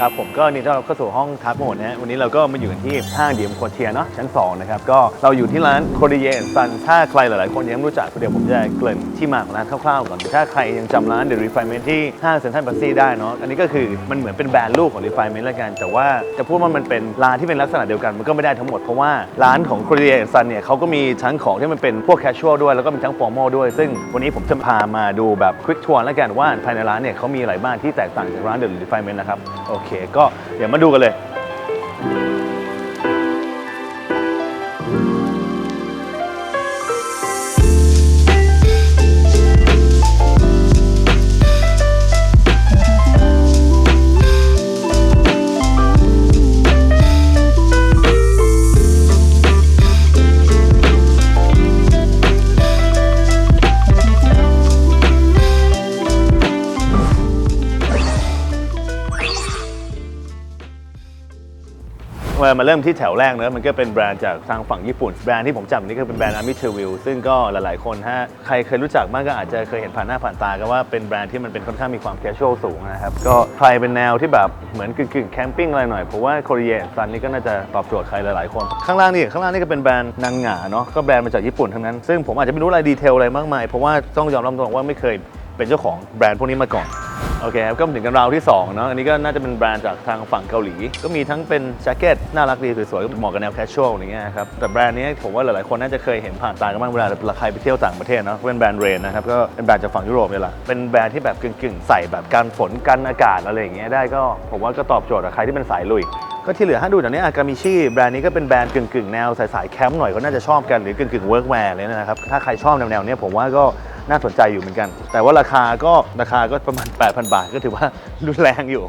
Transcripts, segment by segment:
ครับผมก็นี่ต้อนรับเข้าสู่ห้องทับโหมดนะฮะวันนี้เราก็มาอยู่กันที่ห้างเดียมโคเทียเนาะชั้น 2 นะครับ ก็เราอยู่ที่ร้านโคเดียซันถ้าใครหลาย ๆ คนยังไม่รู้จักเดี๋ยวผมจะเกริ่นที่มาของร้านคร่าว ๆ ก่อน ถ้าใครยังจำร้าน The Refinement ที่ห้างเซ็นทรัลบัสซี่ได้เนาะอันนี้ก็คือมันเหมือนเป็นแบรนด์ลูกของ Refinement แล้วกัน แต่ว่าจะพูดว่ามันเป็นร้านที่เป็นลักษณะเดียวกันมันก็ไม่ได้ทั้งหมดเพราะว่าร้านของโคเดียซันเนี่ยเขาก็มีทั้งของที่มันเป็นพวกแคชชวลด้วยแล้วก็มีทั้งฟอร์มอลด้วย ซึ่งวันนี้ผมจะพามาดูแบบควิกทัวร์ล้วกันว่าภายในร้านเนี่ยเขามีอะไรบ้างที่แตกต่างจากร้าน The Refinement นะครับโอเคก็เดี๋ยวมาดูกันเลย มามาเริ่มที่แถวแรกเนอะมันก็เป็นแบรนด์จากทางฝั่งญี่ปุ่น แบรนด์ที่ผมจำนี่ก็เป็นแบรนด์ Army t r v i l ซึ่งก็หลายๆคนฮะใครเคยรู้จักบ้างก็อาจจะเคยเห็นผ่านหน้าผ่านตาก็ว่าเป็นแบรนด์ที่มันเป็นค่อนข้างมีความแคชชวลสูงนะครับก็ใครเป็นแนวที่แบบเหมือนกึ่งๆแคมปิ้งอะไรหน่อยผมว่าโคเรียซันนี่ก็น่าจะตอบโจทย์ใครหลายๆคน ข้างล่างนี่ข้างล่างนี่ก็เป็นแบรนด์นางหงาเนาะก็แบรนด์มาจากญี่ปุ่นทั้งนั้นซึ่งผมอาจจะไม่รู้รายดีเทลอะไรมากมายเพราะว่าต้องยอมรับตรงๆว่าไม่เคยเป็นเจ้าของแบรนด์พวกนี้มาก่อน โอเคครับก็มาถึงกันราวที่2เนาะอันนี้ก็น่าจะเป็นแบรนด์จากทางฝั่งเกาหลี ก็มีทั้งเป็นแจ็คเก็ตน่ารักดีสวยๆเหมาะกับแนวแคชชวลอย่างเงี้ยครับแต่แบรนด์นี้ผมว่าหลายๆคนน่าจะเคยเห็นผ่านตากันบ้างเวลาเราใครไปเที่ยวต่างประเทศเนาะเป็นแบรนด์เรนนะครับก็เป็นแบรนด์จากฝั่งยุโรปนี่แหละเป็นแบรนด์ที่แบบกึ่งๆ ใส่แบบกันฝนกันอากาศอะไรอย่างเงี้ยได้ก็ผมว่าก็ตอบโจทย์กับใครที่เป็นสายลุยก็ที่เหลือถ้าดูเดี๋ยวนี้อากามิชิแบรนด์นี้ก็เป็นแบรนด์กึ่งๆ แนวสายๆแคมป์หน่อยก็น่าจะชอบกันหรือกึ่งๆเวิร์กแวร์เลยนะครับถ้าใครชอบแนวๆนี้ผมว่าก็ น่าสนใจอยู่เหมือนกัน แต่ว่าราคาก็ราคาก็ประมาณ 8,000 บาทก็ถือว่ารุนแรงอยู่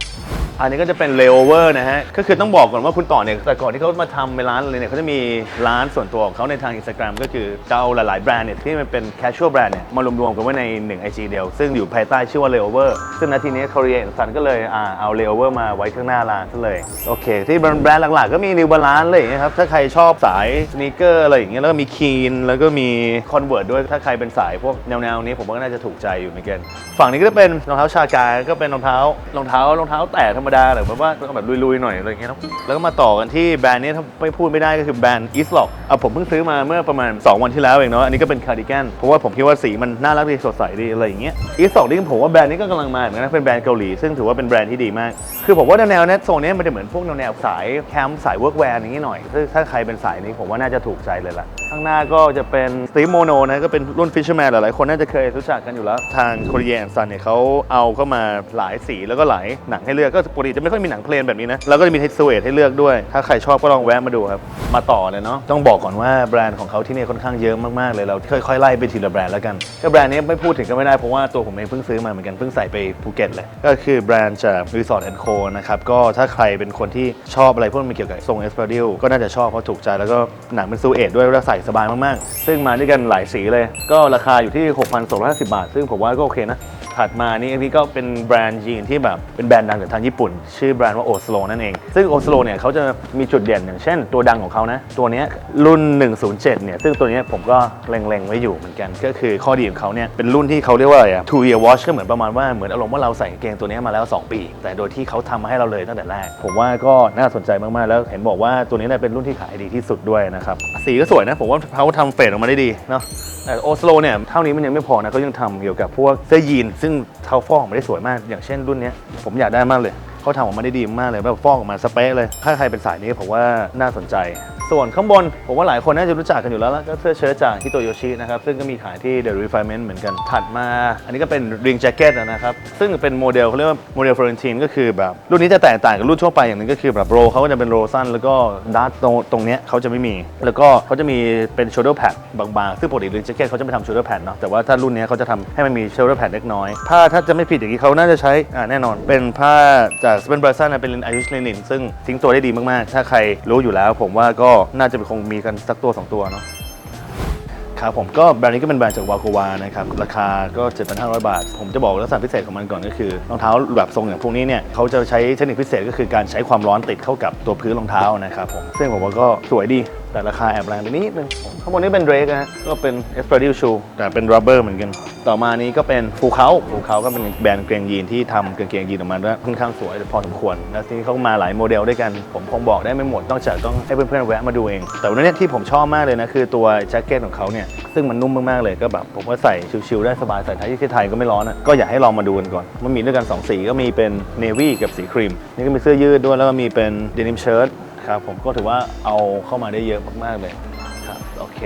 อันนี้ก็จะเป็นเลโอเวอร์นะฮะ ก็คือต้องบอกก่อนว่าคุณต่อเนี่ย แต่ก่อนที่เขามาทำเป็นร้านเลยเนี่ยเขาจะมีร้านส่วนตัวของเขาในทางอินสตาแกรมก็คือจะเอาหลายๆแบรนด์เนี่ยที่มันเป็นแคชชวลแบรนด์เนี่ยมารวมๆกันไว้ใน1 IG เดียว ซึ่งอยู่ภายใต้ชื่อว่าเลโอเวอร์ซึ่งนาทีนี้ Korea Sun ก็เลยอ่าเอาเลโอเวอร์มาไว้ข้างหน้าร้านซะเลย โอเค ที่แบรนด์หลักๆ ก็มี New Balance อะไรอย่างเงี้ยครับ ถ้าใครชอบสายสน e เกอร์อะไรอย่างเงี้ย แล้วก็มีคีนแล้วก็มี Convert ด้วย ถ้าใครเป็นสายพวกแนวๆนี้ผมว่าก็น่าจะถูกใจอยู่เหมือนกัน ฝั่งนี้ก็จะเป็นรองเท้าชากาก็เป็นรองเท้ารองเท้ารองเท้าแตะธรรมดาหรือแบบว่าแบบลุยๆหน่อยอะไรอย่างเงี้ยครับแล้วก็มาต่อกันที่แบรนด์นี้ถ้าไม่พูดไม่ได้ก็คือแบรนด์ e a s t l o c k อะผมเพิ่งซื้อมาเมื่อประมาณ 2 วันที่แล้วเองเนาะอันนี้ก็เป็นคาร์ดิแกนเพราะว่าผมคิดว่าสีมันน่ารักดีสดใสดีอะไรอย่างเงี้ย e a s t l o c k นี่ผมว่าแบรนด์นี้ก็กำลังมาเหมือนกันนะเป็นแบรนด์เกาหลีซึ่งถือว่าเป็นแบรนด์ที่ดีมาก คือผมว่าแนวๆเนี้ยโซนนี้มันจะเหมือนพวกแนวๆสายแคมป์สายเวิร์กแวร์อย่างงี้หน่อยถ้าใครเป็นสายนี้ผมว่าน่าจะถูกใจเลยล่ะข้างหน้าก็จะเป็นสตีโมโนนะก็เป็นรุ่น Fisherman หลายๆคนน่าจะเคยรู้จักกันอยู่แล้ว ทางโคเรียนซันเนี่ยเขาเอาเข้ามาหลายสีแล้วก็หลายหนังให้เลือกก็ปติจะไม่ค่อยมีหนังเพลนแบบนี้นะ แล้วก็จะมีเทสเวทให้เลือกด้วย ถ้าใครชอบก็ลองแวะมาดูครับ มาต่อเลยเนาะ ต้องบอกก่อนว่าแบรนด์ของเขาที่นี่ค่อนข้างเยอะมากๆเลย เราค่อยๆไล่ไปทีละแบรนด์แล้วกันก็แบรนด์นี้ไม่พูดถึงก็ไม่ได้เพราะว่าตัวผมเองเพิ่งซื้อมาเหมือนกัน เพิ่งใส่ไปภูเก็ตเลย ก็คือแบรนด์จาก Resort Co นะครับ ก็ถ้าใครเป็นคนที่ชอบอะไรพวกมันเกี่ยวกับทรงเอสเปรดิลก็น่าจะชอบเพราะถูกใจ แล้วก็หนังเป็นซูเอทด้วยแล้วใส่สบายมากๆ ซึ่งมาด้วยกันหลายสีเลย ก็ราคาอยู่ที่ 6,250 บาท ซึ่งผมว่าก็โอเคนะ ถัดมานี่อันนี้ก็เป็นแบรนด์ยีนที่แบบเป็นแบรนด์ดังจากทางญี่ปุ่น ชื่อแบรนด์ว่าโอสโลนั่นเอง ซึ่งโอสโลเนี่ยเขาจะมีจุดเด่นอย่างเช่น ตัวดังของเขานะ ตัวนี้รุ่น 107 เนี่ย ซึ่งตัวนี้ผมก็เล็งๆไว้อยู่เหมือนกัน ก็คือข้อดีของเขาเนี่ยเป็นรุ่นที่เขาเรียกว่าอะไรอะ two year watch ก็เหมือนประมาณว่าเหมือนอารมณ์ว่าเราใส่กางเกงตัวนี้มาแล้ว 2 ปี แต่โดยที่เขาทำมาให้เราเลยตั้งแต่แรก ผมว่าก็น่าสนใจมากๆ แล้วเห็นบอกว่าตัวนี้เนี่ยเป็นรุ่นที่ขายดีที่สุดด้วยนะครับสีก็สวยนะผมว่าเขาทำเฟดออกมาได้ดีเนาะแต่โอสโลเนี่ยเท่านี้มันยังไม่พอนะเขายังทำเกี่ยวกับพวกเสื้อยีนซึ่งเขาฟอกออกมาได้สวยมาก อย่างเช่นรุ่นนี้ผมอยากได้มากเลยเขาทำออกมาได้ดีมากเลยแบบฟอกออกมาสเปซเลย ถ้าใครเป็นสายนี้ผมว่าน่าสนใจ ส่วนข้างบน ผมว่าหลายคนน่าจะรู้จักกันอยู่แล้วละก็เสื้อเชิ้ตจากฮิโตโยชินะครับ ซึ่งก็มีขายที่ The Refinement เหมือนกันถัดมา อันนี้ก็เป็น Ring Jacket นะครับ ซึ่งเป็นโมเดลเขาเรียกว่าโมเดลฟลอเรนตินก็คือแบบ รุ่นนี้จะแตกต่างกับรุ่นทั่วไปอย่างนึงก็คือแบบโรเขาก็จะเป็นโรสั้นแล้วก็ดัตตรงตรงเนี้ยเขาจะไม่มี แล้วก็เขาจะมีเป็น shoulder pad บางๆซึ่งปกติ Ring Jacket เขาจะไม่ทำ shoulder pad เนาะแต่ว่าถ้ารุ่นนี้เขาจะทำให้มันมี shoulder pad เล็กน้อยผ้าถ้าจะไม่ผิดอย่างนี้เขาน่าจะใช้อ่าแน่นอน เป็นผ้าจากสเปนบราซันเป็นอายุชเลนินซึ่งทิ้งตัวได้ดีมากๆ ถ้าใครรู้อยู่แล้ว ผมว่าก็น่าจะคงมีกันสักตัวสองตัวเนาะครับผมก็แบรนด์นี้ก็เป็นแบรนด์จากวาโกวานะครับราคาก็7,500 บาท ผมจะบอกลักษณะพิเศษของมันก่อนก็คือรองเท้าแบบทรงอย่างพวกนี้เนี่ยเขาจะใช้เทคนิคพิเศษก็คือการใช้ความร้อนติดเข้ากับตัวพื้นรองเท้านะครับผมซึ่งผมว่าก็สวยดีแต่ราคาแอบแรงไปนิดนึง ข้างบนนี้เป็น Drake นะฮะก็เป็น e s p r a d i l shoe แต่เป็น rubber เหมือนกัน ต่อมานี้ก็เป็นฟูเขาฟูเขาก็เป็นแบรนด์กางเกงยีนที่ทำกางเกงยีนออกมาด้วยค่อนข้างสวยพอสมควรแล้วทีนี้เขามาหลายโมเดลด้วยกันผมคงบอกได้ไม่หมดนอกจากต้องให้เพื่อนๆแวะมาดูเอง แต่วันนี้ที่ผมชอบมากเลยนะคือตัวแจ็คเก็ตของเขาเนี่ยซึ่งมันนุ่มมากๆเลยก็แบบผมว่าใส่ชิลๆได้สบายใส่ไทยที่ไทยก็ไม่ร้อนอะก็อยากให้ลองมาดูกันก่อนมันมีด้วยกันสองสีก็มีเป็นเนวี่กับสีครีมนี่ก็มีเสื้อยืดด้วยแล้วก็มีเป็นเดนิมเชิ้ตครับผมก็ถือว่าเอาเข้ามาได้เยอะมากๆเลยครับโอ เค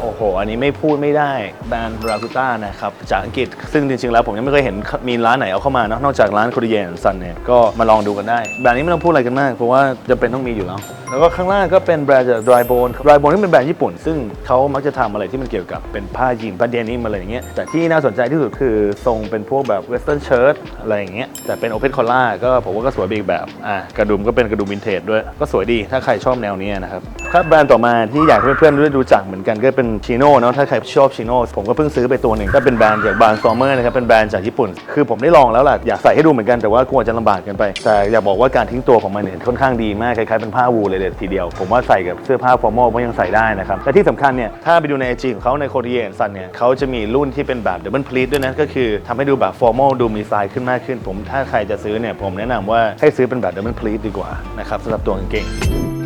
โอ้โห อันนี้ไม่พูดไม่ได้แบรนด์ราคูต้านะครับ จากอังกฤษ ซึ่งจริงๆ แล้วผมยังไม่เคยเห็นมีร้านไหนเอาเข้ามาเนอะนอกจากร้านคุริเยนซันเนี่ย ก็มาลองดูกันได้ แบรนด์นี้ไม่ต้องพูดอะไรกันมาก เพราะว่าจะเป็นต้องมีอยู่แล้วแล้วก็ข้างล่างก็เป็นแบรนด์จาก Dry Bone Dry Bone ที่เป็นแบรนด์ญี่ปุ่น ซึ่งเขามักจะทำอะไรที่มันเกี่ยวกับเป็นผ้ายีนผ้าเดนิมอะไรอย่างเงี้ยแต่ที่น่าสนใจที่สุดคือทรงเป็นพวกแบบ western shirt อะไรอย่างเงี้ยแต่เป็น open collar ก็ผมว่าก็สวยอีกแบบอะกระดุมก็เป็นกระดุมวินเทจด้วยก็สวยดีถ้าใครชอบแนวนี้นะครับครับแบรนด์ต่อมาที่อยากให้เพื่อนๆได้รู้จักเหมือนกันก็เป็นชิโน่เนาะถ้าใครชอบชิโน่ผมก็เพิ่งซื้อไปตัวหนึ่งก็เป็นแบรนด์จากบานซอมเมอร์นะครับเป็นแบรนด์จากญี่ปุ่น คือผมได้ลองแล้วล่ะอยากใส่ให้ดูเหมือนกันแต่ว่ากลัวจะลำบากกันไป แต่อยากบอกว่าการทิ้งตัวของมันเนี่ยค่อนข้างดีมากคล้ายๆเป็นผ้าวูลเลยเด็ดทีเดียว ผมว่าใส่กับเสื้อผ้าฟอร์มอลก็ยังใส่ได้นะครับและที่สำคัญเนี่ยถ้าไปดูในไอจีของเขาในโคเรียนซันเนี่ยเขาจะมีรุ่นที่เป็นแบบดับเบิลพลีทด้วยนะก็คือทำให้ดูแบบฟอร์มอลดูมีสไตล์ขึ้นมากขึ้น ผมถ้าใครจะซื้อเนี่ยผมแนะนำว่าให้ซื้อเป็นแบบดับเบิลพลีทดีกว่านะครับสำหรับตัวกางเกง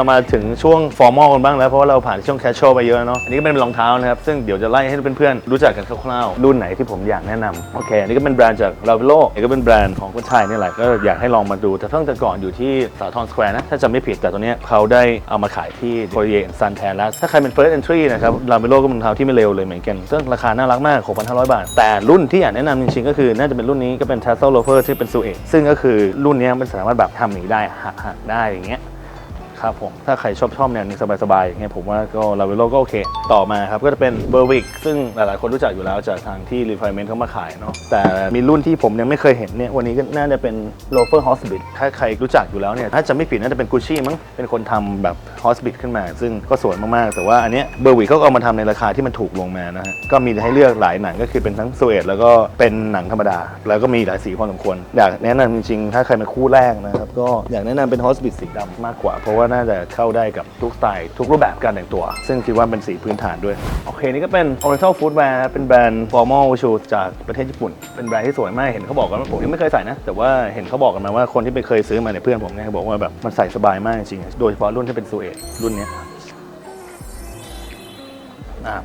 เรามาถึงช่วงฟอร์มอลกันบ้างแล้ว เพราะว่าเราผ่านช่วงแคชช a l ไปเยอะเนาะอันนี้ก็เป็นรองเท้านะครับ ซึ่งเดี๋ยวจะไล่ให้เพื่อนๆรู้จักกันคร่าวๆรุ่นไหนที่ผมอยากแนะนำโอเคอันนี้ก็เป็นแบรนด์จากลาวิโลนี่ก็เป็นแบรนด์ของคนไทยนี่แหละก็อยากให้ลองมาดูแต่ตั้งแต่ก่อนอยู่ที่สาทรสแควร์นะถ้าจำไม่ผิดแต่ตัวเนี้ยเขาได้เอามาขายที่โคเรียซันแทนแล้วถ้าใครเป็น first entry นะครับลาวิโลก็เป็นรองเท้าที่ไม่เลวเลยเหมือนกันซึ่งราคาน่ารักมาก 6,500 บาท แต่รุ่นที่อยากแนะนำจริงๆก็คือน่าจะเป็นรุ่นนี้ก็เป็น Tassel Loafer ที่เป็น s u e ซึ่งก็คือรุ่นนี้มันสามารถแบบทำอย่างนี้ได้หักๆได้อย่างเงี้ย ครับผม ถ้าใครชอบชอบแนวนี้สบายๆอย่างเงี้ยผมว่าก็ลาเวโลก็โอเค ต่อมาครับ ก็จะเป็นเบอร์วิกซึ่งหลายๆคนรู้จักอยู่แล้วจากทางที่รีไฟเมนต์เขามาขายเนาะแต่มีรุ่นที่ผมยังไม่เคยเห็นเนี่ยวันนี้ก็น่าจะเป็นโลเฟอร์ฮอสบิทถ้าใครรู้จักอยู่แล้วเนี่ยถ้าจะไม่ผิดน่าจะเป็นกุชชี่มั้งเป็นคนทำแบบฮอสบิทขึ้นมา ซึ่งก็สวยมากๆ แต่ว่าอันเนี้ยเบอร์วิกเขาเอามาทำในราคาที่มันถูกลงมานะฮะก็มีให้เลือกหลายหนังก็คือเป็นทั้งสวีทแล้วก็เป็นหนังธรรมดา แล้วก็มีหลายสีพอสมควรอยากแนะนำจริงๆถ้าใครมาคู่แรกนะครับก็อยากแนะนำเป็นฮอสบิทสีดำมากกว่าเพราะว่าน่าจะเข้าได้กับทุกสไตล์ทุกรูปแบบการแต่งตัว ซึ่งคิดว่าเป็นสีพื้นฐานด้วย โอเค นี่ก็เป็น Oriental Footwear เป็นแบรนด์ formal shoe จากประเทศญี่ปุ่น เป็นแบรนด์ที่สวยมากเห็นเขาบอกกันว่าผมยังไม่เคยใส่นะ แต่ว่าเห็นเขาบอกกันมาว่าคนที่ไปเคยซื้อมาเนี่ยเพื่อนผมเนี่ยเขาบอกว่าแบบมันใส่สบายมากจริงๆโดยเฉพาะรุ่นที่เป็นซูเอตรุ่นนี้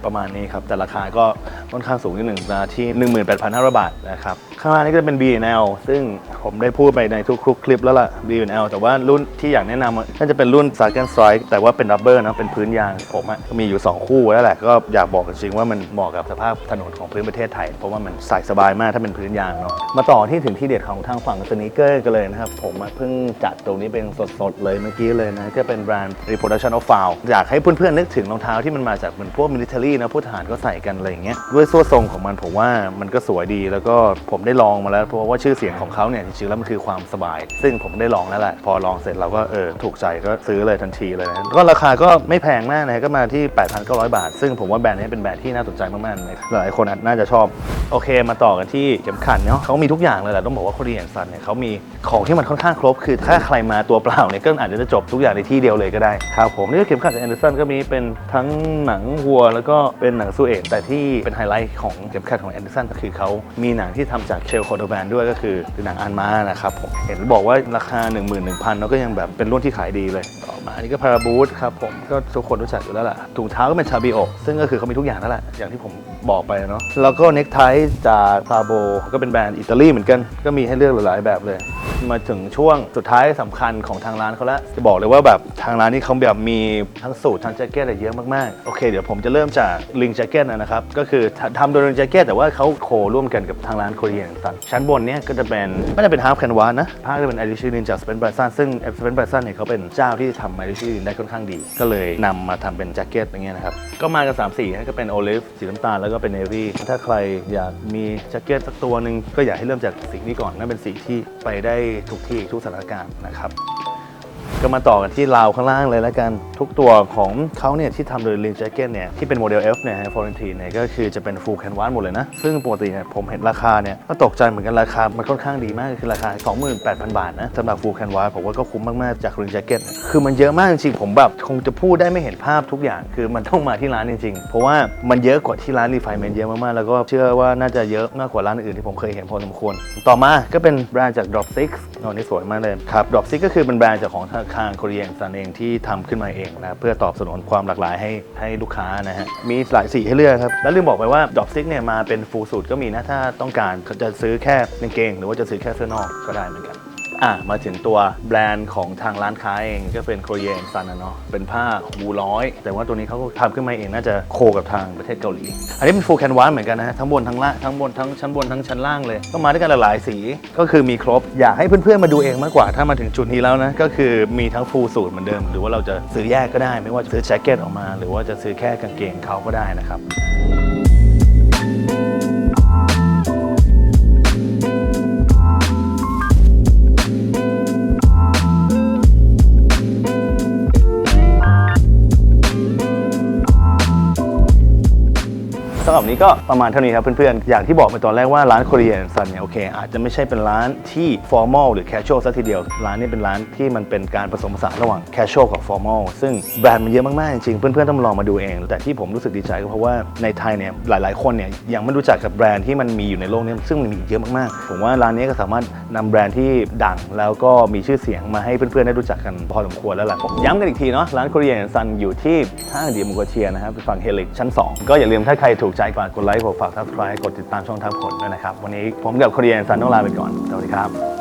ประมาณนี้ครับ แต่ราคาก็ค่อนข้างสูงนิดหนึ่งนะที่ 18,500 บาทนะครับ ข้างล่างนี้ก็จะเป็น B&L ซึ่งผมได้พูดไปในทุกๆคลิปแล้วล่ะ B&L แต่ว่ารุ่นที่อยากแนะนำน่าจะเป็นรุ่น s a g e n Strike แต่ว่าเป็นรับเบอร์นะเป็นพื้นยางผมอะก็มีอยู่ 2 คู่แล้วแหละก็อยากบอกจริงว่ามันเหมาะกับสภาพถนนของพื้นประเทศไทย เพราะว่ามันใส่สบายมากถ้าเป็นพื้นยางเนาะมาต่อที่ถึงที่เด็ดของทางฝั่งสนิเกอร์กันเลยนะครับผมเพิ่งจัดตรงนี้เป็นสดๆเลยเมื่อกี้เลยนะก็เป็นแบรนด์ Reproduction of Foul อยากให้เพื่อนๆนึกถึงรองเท้าที่มันมาจากเหมือนพวกมิลิเ a อรี่นะพวกทหารก็ใส่กันอะไรอย่างเงี้ยด้วยส่วนทรงของมันผมว่ามันก็สวยดีแล้วก็ผมได้ลองมาแล้วเพราะว่าชื่อเสียงของเขาเนี่ยจริงๆแล้วมันคือความสบาย ซึ่งผมได้ลองแล้วแหละพอลองเสร็จเราก็เออถูกใจก็ซื้อเลยทันทีเลยนะก็ราคาก็ไม่แพงมากนะก็มาที่ 8,900 บาท ซึ่งผมว่าแบรนด์นี้เป็นแบรนด์ที่น่าสนใจมากๆเลยหลายคนน่าจะชอบโอเค มาต่อกันที่เข็มขัดเนาะเขามีทุกอย่างเลยแหละต้องบอกว่าโคเรียนซันเนี่ยเขามีของที่มันค่อนข้างครบ คือถ้าใครมาตัวเปล่าเนี่ยก็อาจจะจบทุกอย่างในที่เดียวเลยก็ได้ครับผมนี่ก็เข็มขัดจากแอนเดอร์สันก็มีเป็นทั้งหนังวัว แล้วก็เป็นหนังซูเอตแต่ที่เป็นไฮไลท์ของเข็มขัดของแอนเดอร์สันก็คือเขามีหนังที่ทำจากเชลโคโดแบนด้วยก็คือหนังอันมานะครับผมเห็นบอกว่าราคา 1 1 0 0 0เราก็ยังแบบเป็นรุ่นที่ขายดีเลย มาอันนี้ก็พาราบูทครับผมก็ทุกคนรู้จักอยู่แล้วล่ะถุงเท้าก็เป็นชาบิโอซึ่งก็คือเขามีทุกอย่างนั่นแหละอย่างที่ผมบอกไปเนาะแล้วก็เน็กไทจากซาโบก็เป็นแบรนด์อิตาลีเหมือนกันก็มีให้เลือกหลายๆแบบเลย มาถึงช่วงสุดท้ายสำคัญของทางร้านเขาแล้วจะบอกเลยว่าแบบทางร้านนี้เขาแบบมีทั้งสูตรทั้งแจ็คเก็ตอะไรเยอะมากๆโอเคเดี๋ยวผมจะเริ่มจากลิงแจ็คเก็ตนะครับก็คือทำโดยลิงแจ็คเก็ตแต่ว่าเขาโคร่วมกันกับทางร้านโคเรียนตันชั้นบนเนี้ยก็จะเป็นก็จะเป็นฮาร์ฟแคนวาสนะผ้าจะเป็น a d ดิชิลินจากสเปนไบรซันซึ่งสเปนไบรซันเนี่ยเขาเป็นเจ้าที่ทำ a d ดิชิลินได้ค่อนข้างดี ก็เลยนำมาทำเป็นแจ็คเก็ตอย่างเงี้ยนะครับ ก็มากันสามสีก็เป็นโอลิฟสีน้ำตาลแล้วก็เป็นเนวี่ถ้าใครอยากมีแจ็คเก็ตสักตัวหนึ่งก็อยากให้เริ่มจากสีนี้ก่อนนั่นเป็นสีที่ไปได้ทุกที่ทุกสถานการณ์นะครับ ก็มาต่อกันที่ราวข้างล่างเลยแล้วกัน ทุกตัวของเขาเนี่ยที่ทำโดย Lean Jacket เนี่ยที่เป็นโมเดล F เนี่ยฮะ Florentine เนี่ยก็คือจะเป็น full canvas หมดเลยนะ ซึ่งปกติเนี่ยผมเห็นราคาเนี่ยก็ตกใจเหมือนกันราคา มันค่อนข้างดีมากคือราคา 28,000 บาทนะสำหรับ full canvas ผมว่าก็คุ้มมาก ๆ จาก Lean Jacket เนี่ยคือมันเยอะมากจริงๆผมแบบคงจะพูดได้ไม่เห็นภาพทุกอย่าง คือมันต้องมาที่ร้านจริงๆ เพราะว่ามันเยอะกว่าที่ร้าน Refinement เยอะมากๆแล้วก็เชื่อว่าน่าจะเยอะมากกว่าร้านอื่นที่ผมเคยเห็นพอสมควร ต่อมาก็เป็นแบรนด์จาก Drop Six อ๋อนี่สวยมากเลยครับ Drop Six ก็คือเป็นแบรนด์จากของธนาคารโคเรียนซันเองที่ทำขึ้นมาเองนะเพื่อตอบสนองความหลากหลายให้ให้ลูกค้านะฮะมีหลายสีให้เลือกครับ แล้วลืมบอกไปว่าดอบซิกเนี่ยมาเป็นฟูลสูตรก็มีนะถ้าต้องการจะซื้อแค่กางเกง หรือว่าจะซื้อแค่เสื้อนอกก็ได้เหมือนกัน อะมาถึงตัวแบรนด์ของทางร้านค้าเองก็เป็นโคเรียนซันนะเนาะเป็นผ้าบูร้อย แต่ว่าตัวนี้เขาก็ทำขึ้นมาเองน่าจะโคกับทางประเทศเกาหลี อันนี้เป็นฟูลแคนวาสเหมือนกันนะทั้งบนทั้งล่างทั้งบนทั้งชั้นบนทั้งชั้นล่างเลย ก็มาด้วยกันหลายสีก็คือมีครบ อยากให้เพื่อนๆมาดูเองมากกว่าถ้ามาถึงจุดนี้แล้วนะก็คือมีทั้งฟูลสูตรเหมือนเดิม หรือว่าเราจะซื้อแยกก็ได้ ไม่ว่าจะซื้อแจ็คเก็ตออกมา หรือว่าจะซื้อแค่กางเกงเขาก็ได้นะครับ สำหรับนี้ก็ประมาณเท่านี้ครับเพื่อนๆ อย่างที่บอกไปตอนแรกว่าร้าน Korean Sun เนี่ยโอเคอาจจะไม่ใช่เป็นร้านที่ formal หรือ casual ซะทีเดียว ร้านนี้เป็นร้านที่มันเป็นการผสมผสานระหว่าง casual กับ formal ซึ่งแบรนด์มันเยอะมากๆจริงๆเพื่อนๆต้องลองมาดูเอง แต่ที่ผมรู้สึกดีใจก็เพราะว่าในไทยเนี่ยหลายๆคนเนี่ยยังไม่รู้จักกับแบรนด์ที่มันมีอยู่ในโลกนี้ซึ่งมันมีเยอะมากๆ ผมว่าร้านนี้ก็สามารถนำแบรนด์ที่ดังแล้วก็มีชื่อเสียงมาให้เพื่อนๆได้รู้จักกันพอสมควรแล้วล่ะย้ำกันอีกทีเนาะร้าน Korean Sun อยู่ที่ห้างดีมโกเทียนะครับฝั่งเฮลิกชั้น 2 ก็อย่าลืมถ้าใครถูกใจฝากกดไลค์กดฝากทับสไคร้กดติดตามช่องทางผลด้วยนะครับ วันนี้ผมกับคณเรียนสันต้องลาไปก่อน สวัสดีครับ